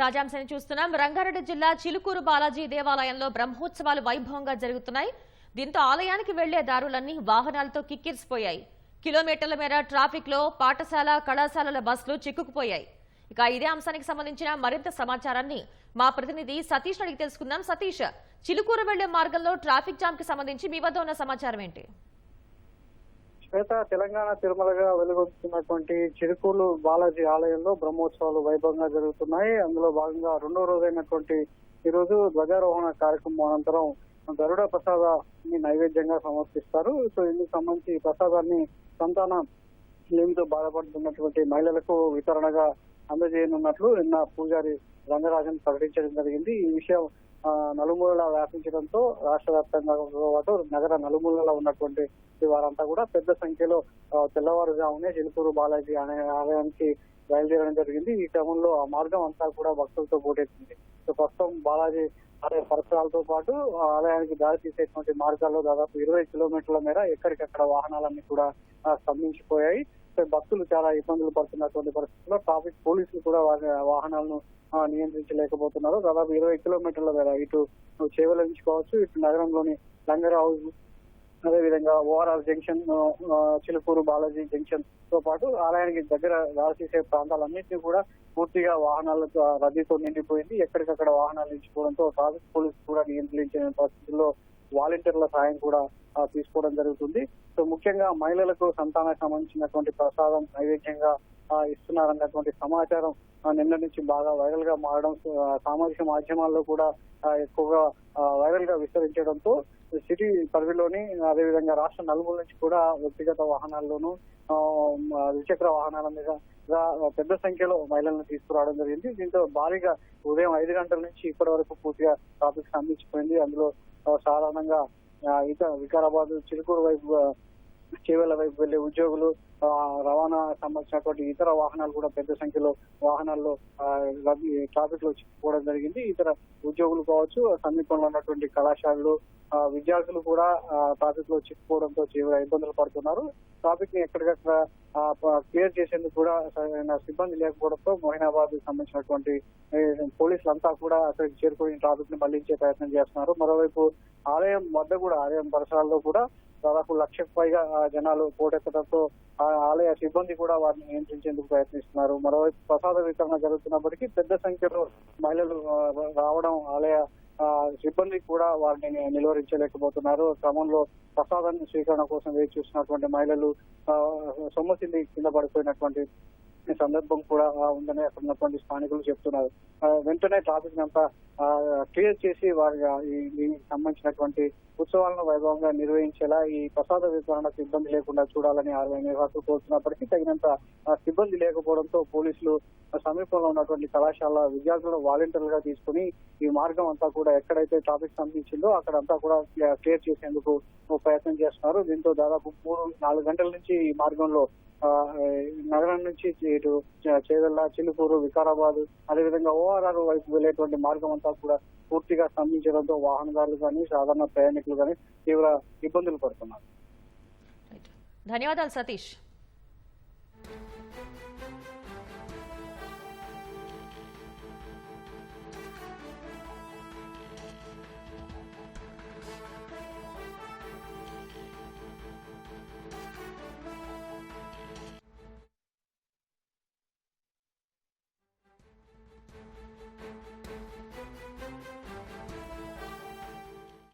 తాజాంశాన్ని చూస్తున్నాం. రంగారెడ్డి జిల్లా చిలుకూరు బాలాజీ దేవాలయంలో బ్రహ్మోత్సవాలు వైభవంగా జరుగుతున్నాయి. దీంతో ఆలయానికి వెళ్ళే దారులన్నీ వాహనాలతో కిక్కిరిసిపోయాయి. కిలోమీటర్ల మేర ట్రాఫిక్లో పాఠశాల కళాశాలల బస్సులు చిక్కుకుపోయాయి. ఇక ఇదే అంశానికి సంబంధించిన మరింత సమాచారాన్ని మా ప్రతినిధి సతీష్ అడిగి తెలుసుకుందాం. సతీష్ చిలుకూరు వెళ్ళే మార్గంలో ట్రాఫిక్ జామ్కి సంబంధించి మీ వద్ద ఉన్న సమాచారం ఏంటి? శ్వేత తెలంగాణ తిరుమలగా వెలుగొస్తున్నటువంటి చిరుకూలు బాలాజీ ఆలయంలో బ్రహ్మోత్సవాలు వైభవంగా జరుగుతున్నాయి. అందులో భాగంగా రెండో రోజైనటువంటి ఈ రోజు ధ్వజారోహణ కార్యక్రమం అనంతరం గరుడ ప్రసాదాన్ని నైవేద్యంగా సమర్పిస్తారు. సో ఇందుకు సంబంధించి ఈ ప్రసాదాన్ని సంతాన లేమితో బాధపడుతున్నటువంటి మహిళలకు వితరణగా అందజేయనున్నట్లు నిన్న పూజారి రంగరాజన్ ప్రకటించడం జరిగింది. ఈ విషయం నలుమూలలా వ్యాపించడంతో రాష్ట్ర వ్యాప్తంగా పాటు నగర నలుమూలలో ఉన్నటువంటి వారంతా కూడా పెద్ద సంఖ్యలో తెల్లవారుజామునే చిలుకూరు బాలాజీ అనే ఆలయానికి బయలుదేరడం జరిగింది. ఈ క్రమంలో ఆ మార్గం అంతా కూడా భక్తులతో పోటెత్తింది. సో ప్రస్తుతం బాలాజీ ఆలయ పరిసరాలతో పాటు ఆలయానికి దారి తీసేటువంటి మార్గాల్లో దాదాపు ఇరవై కిలోమీటర్ల మేర ఎక్కడికక్కడ వాహనాలన్నీ కూడా స్తంభించిపోయాయి. సో భక్తులు చాలా ఇబ్బందులు పడుతున్నటువంటి పరిస్థితుల్లో ట్రాఫిక్ పోలీసులు కూడా వారి వాహనాలను నియంత్రించలేకపోతున్నారు. దాదాపు ఇరవై కిలోమీటర్ల మేర ఇటు చేవల నుంచి కావచ్చు ఇటు నగరంలోని లంగర్ హౌస్ అదేవిధంగా ఓఆర్ఆర్ జంక్షన్ చిలుకూరు బాలాజీ జంక్షన్తో పాటు ఆలయానికి దగ్గర దారితీసే ప్రాంతాలన్నింటినీ కూడా పూర్తిగా వాహనాలతో రద్దీతో నిండిపోయింది. ఎక్కడికక్కడ వాహనాలు నిలిచిపోవడంతో ట్రాఫిక్ పోలీసులు కూడా నియంత్రించిన పరిస్థితుల్లో వాలంటీర్ల సాయం కూడా తీసుకోవడం జరుగుతుంది. సో ముఖ్యంగా మహిళలకు సంతానానికి సంబంధించినటువంటి ప్రసాదం నైవేద్యంగా ఇస్తున్నారన్నటువంటి సమాచారం నిన్న నుంచి బాగా వైరల్గా మారడం సామాజిక మాధ్యమాల్లో కూడా ఎక్కువగా వైరల్గా విస్తరించడంతో సిటీ పరిధిలోని అదేవిధంగా రాష్ట్ర నలుమూల నుంచి కూడా వ్యక్తిగత వాహనాల్లోనూ ద్విచక్ర వాహనాల మీద పెద్ద సంఖ్యలో మహిళలను తీసుకురావడం జరిగింది. దీంతో భారీగా ఉదయం ఐదు గంటల నుంచి ఇప్పటి వరకు పూర్తిగా ట్రాఫిక్ స్తంభించిపోయింది. అందులో సాధారణంగా వికారాబాద్ చిలుకూరు వైపు చేవేళ్ళ వైపు వెళ్ళే ఉద్యోగులు రవాణా సంబంధించినటువంటి ఇతర వాహనాలు కూడా పెద్ద సంఖ్యలో వాహనాల్లో ట్రాఫిక్లో చిక్కుకోవడం జరిగింది. ఇతర ఉద్యోగులు కావచ్చు సమీపంలో ఉన్నటువంటి కళాశాలలు విద్యార్థులు కూడా ట్రాఫిక్లో చిక్కుకోవడంతో తీవ్ర ఇబ్బందులు పడుతున్నారు. ట్రాఫిక్ని ఎక్కడికక్కడ క్లియర్ చేసేందుకు కూడా సరైన సిబ్బంది లేకపోవడంతో మోహినాబాద్ సంబంధించినటువంటి పోలీసులు పోలీసులంతా కూడా అక్కడికి చేరుకొని ట్రాఫిక్ని మళ్ళించే ప్రయత్నం చేస్తున్నారు. మరోవైపు ఆలయం వద్ద కూడా ఆలయం పరిసరాల్లో కూడా దాదాపు లక్షకు పైగా జనాలు పోటెత్తడంతో ఆ ఆలయ సిబ్బంది కూడా వారిని నియంత్రించేందుకు ప్రయత్నిస్తున్నారు. మరోవైపు ప్రసాద వితరణ జరుగుతున్నప్పటికీ పెద్ద సంఖ్యలో మహిళలు రావడం ఆలయ సిబ్బంది కూడా వారిని నిలువరించలేకపోతున్నారు. క్రమంలో ప్రసాదాన్ని స్వీకరణ కోసం వేచి చూస్తున్నటువంటి మహిళలు సొమ్మసింది కింద పడిపోయినటువంటి సందర్భం కూడా ఉందని అక్కడ ఉన్నటువంటి స్థానికులు చెప్తున్నారు. వెంటనే ట్రాఫిక్ అంతా క్లియర్ చేసి వారి ఈ- దీనికి సంబంధించినటువంటి ఉత్సవాలను వైభవంగా నిర్వహించేలా ఈ ప్రసాద వితరణకు ఇబ్బంది లేకుండా చూడాలని ఆర్వై నిర్వాహకులు కోరుతున్నప్పటికీ తగినంత సిబ్బంది లేకపోవడంతో పోలీసులు సమీపంలో ఉన్నటువంటి కళాశాల విద్యార్థులను వాలంటీర్లుగా తీసుకుని ఈ మార్గం అంతా కూడా ఎక్కడైతే ట్రాఫిక్ సంబంధించిందో అక్కడంతా కూడా క్లియర్ చేసేందుకు ప్రయత్నం చేస్తున్నారు దీంతో దాదాపు మూడు నాలుగు గంటల నుంచి ఈ మార్గంలో నగరం నుంచి ఇటు చే- చేవెళ్ళ చిలుకూరు వికారాబాద్ అదేవిధంగా ఓఆర్ఆర్ వైపు వెళ్ళేటువంటి మార్గం అంతా కూడా పూర్తిగా స్తంభించడంతో వాహనదారులు కానీ సాధారణ ప్రయాణికులు కానీ తీవ్ర ఇబ్బందులు పడుతున్నారు. ధన్యవాదాలు సతీష్.